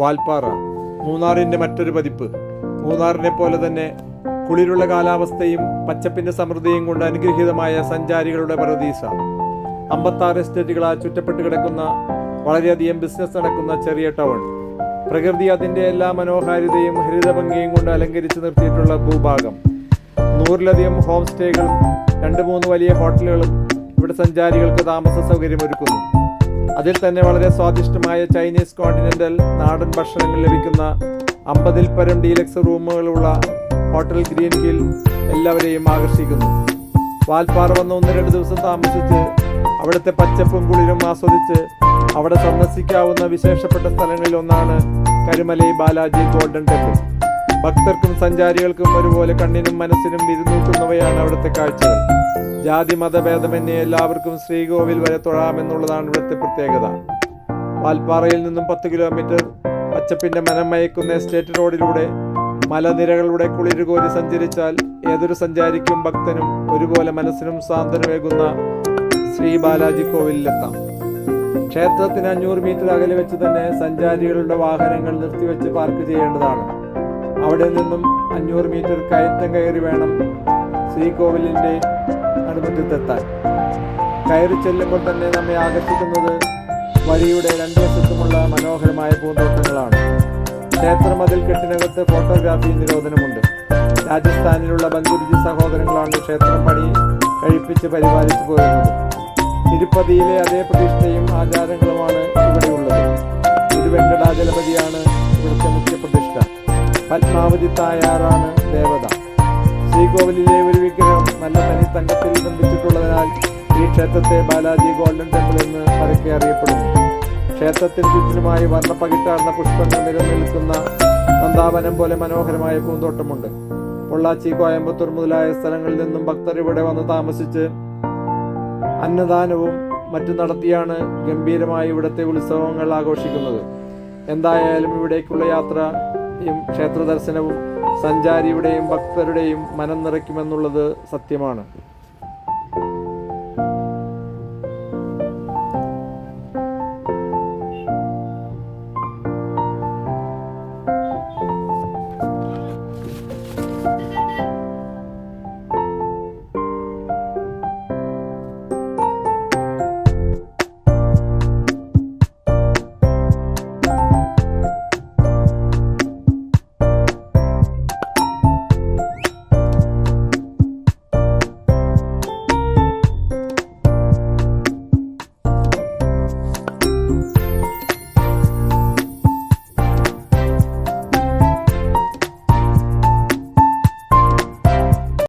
വാൽപ്പാറ. മൂന്നാറിന്റെ മറ്റൊരു പതിപ്പ്. മൂന്നാറിനെ പോലെ തന്നെ കുളിരുള്ള കാലാവസ്ഥയും പച്ചപ്പിന്റെ സമൃദ്ധിയും കൊണ്ട് അനുഗ്രഹീതമായ സഞ്ചാരികളുടെ പരദീസ. അമ്പത്താറ് എസ്റ്റേറ്റുകളാൽ ചുറ്റപ്പെട്ട് കിടക്കുന്ന വളരെയധികം ബിസിനസ് നടക്കുന്ന ചെറിയ ടൗൺ പ്രകൃതി അതിന്റെ എല്ലാ മനോഹാരിതയും ഹരിതഭംഗിയും കൊണ്ട് അലങ്കരിച്ച് നിർത്തിയിട്ടുള്ള ഭൂഭാഗം. നൂറിലധികം ഹോം സ്റ്റേകളും രണ്ട് മൂന്ന് വലിയ ഹോട്ടലുകളും ഇവിടെ സഞ്ചാരികൾക്ക് താമസ സൗകര്യമൊരുക്കുന്നു. അതിൽ തന്നെ വളരെ സ്വാദിഷ്ടമായ ചൈനീസ് കോണ്ടിനെന്റൽ നാടൻ ഭക്ഷണങ്ങൾ ലഭിക്കുന്ന അമ്പതിൽ പരം ഡീലക്സ് റൂമുകളുള്ള ഹോട്ടൽ ഗ്രീൻ ഹിൽ എല്ലാവരെയും ആകർഷിക്കുന്നു. വാൽപ്പാറ വന്ന് ഒന്ന് രണ്ട് ദിവസം താമസിച്ച് അവിടുത്തെ പച്ചപ്പും കുളിരും ആസ്വദിച്ച് അവിടെ സന്ദർശിക്കാവുന്ന വിശേഷപ്പെട്ട സ്ഥലങ്ങളിൽ ഒന്നാണ് കരുമലൈ ബാലാജി ഗോൾഡൻ ടെമ്പിൾ. ഭക്തർക്കും സഞ്ചാരികൾക്കും ഒരുപോലെ കണ്ണിനും മനസ്സിനും വിരുന്നൂട്ടുന്നവയാണ് അവിടുത്തെ കാഴ്ചകൾ. ജാതി മതഭേദമന്യേ എല്ലാവർക്കും ശ്രീകോവിൽ വരെ തൊഴാമെന്നുള്ളതാണ് ഇവിടുത്തെ പ്രത്യേകത. വാൽപ്പാറയിൽ നിന്നും പത്ത് കിലോമീറ്റർ പച്ചപ്പിന്റെ മനം മയക്കുന്ന എസ്റ്റേറ്റ് റോഡിലൂടെ മലനിരകളുടെ കുളിരുകോരി സഞ്ചരിച്ചാൽ ഏതൊരു സഞ്ചാരിക്കും ഭക്തനും ഒരുപോലെ മനസ്സിനും സാന്ത്വനമേകുന്ന ശ്രീ ബാലാജി കോവിലിലെത്താം. ക്ഷേത്രത്തിന് അഞ്ഞൂറ് മീറ്റർ അകലെ വെച്ച് തന്നെ സഞ്ചാരികളുടെ വാഹനങ്ങൾ നിർത്തിവെച്ച് പാർക്ക് ചെയ്യേണ്ടതാണ്. അവിടെ നിന്നും അഞ്ഞൂറ് മീറ്റർ കയറ്റം കയറി വേണം ശ്രീകോവിലിന്റെ നടുമുറ്റത്തെത്താൻ കയറി ചെല്ലുമ്പോൾ തന്നെ നമ്മെ ആകർഷിക്കുന്നത് വഴിയുടെ രണ്ടു വശത്തുമുള്ള മനോഹരമായ പൂന്തോട്ടങ്ങളാണ്. ക്ഷേത്രമതിൽ കെട്ടിനകത്ത് ഫോട്ടോഗ്രാഫി നിരോധനമുണ്ട്. രാജസ്ഥാനിലുള്ള ബംഗുരുജി സഹോദരങ്ങളാണ് ക്ഷേത്രം പണി കഴിപ്പിച്ച് പരിപാലിച്ചു പോരുന്നത് തിരുപ്പതിയിലെ അതേ പ്രതിഷ്ഠയും ആചാരങ്ങളുമാണ് ഇവിടെയുള്ളത്. തിരുവെങ്കടാചലപതിയാണ് ഇവിടുത്തെ മുഖ്യ പ്രതിഷ്ഠ പത്മാവതി തായാറാണ് ദേവത. ശ്രീകോവിലിലെ ഒരു വിഗ്രഹം നല്ല തനി തങ്കത്തിൽ നിർമ്മിച്ചിട്ടുള്ളതിനാൽ ഈ ക്ഷേത്രത്തെ ബാലാജി ഗോൾഡൻ ടെമ്പിൾ എന്ന് പരക്കെ അറിയപ്പെടുന്നു. ക്ഷേത്രത്തിന് ചുറ്റിനുമായി വർണപ്പകിട്ടാർന്ന പുഷ്പങ്ങൾ നിലനിൽക്കുന്ന നന്ദാവനം പോലെ മനോഹരമായ പൂന്തോട്ടമുണ്ട്. പൊള്ളാച്ചി കോയമ്പത്തൂർ മുതലായ സ്ഥലങ്ങളിൽ നിന്നും ഭക്തർ ഇവിടെ വന്ന് താമസിച്ച് അന്നദാനവും മറ്റു നടത്തിയാണ് ഗംഭീരമായി ഇവിടുത്തെ ഉത്സവങ്ങൾ ആഘോഷിക്കുന്നത്. എന്തായാലും ഇവിടേക്കുള്ള യാത്രയും ക്ഷേത്ര ദർശനവും സഞ്ചാരിയുടെയും ഭക്തരുടെയും മനം നിറയ്ക്കുമെന്നുള്ളത് സത്യമാണ്.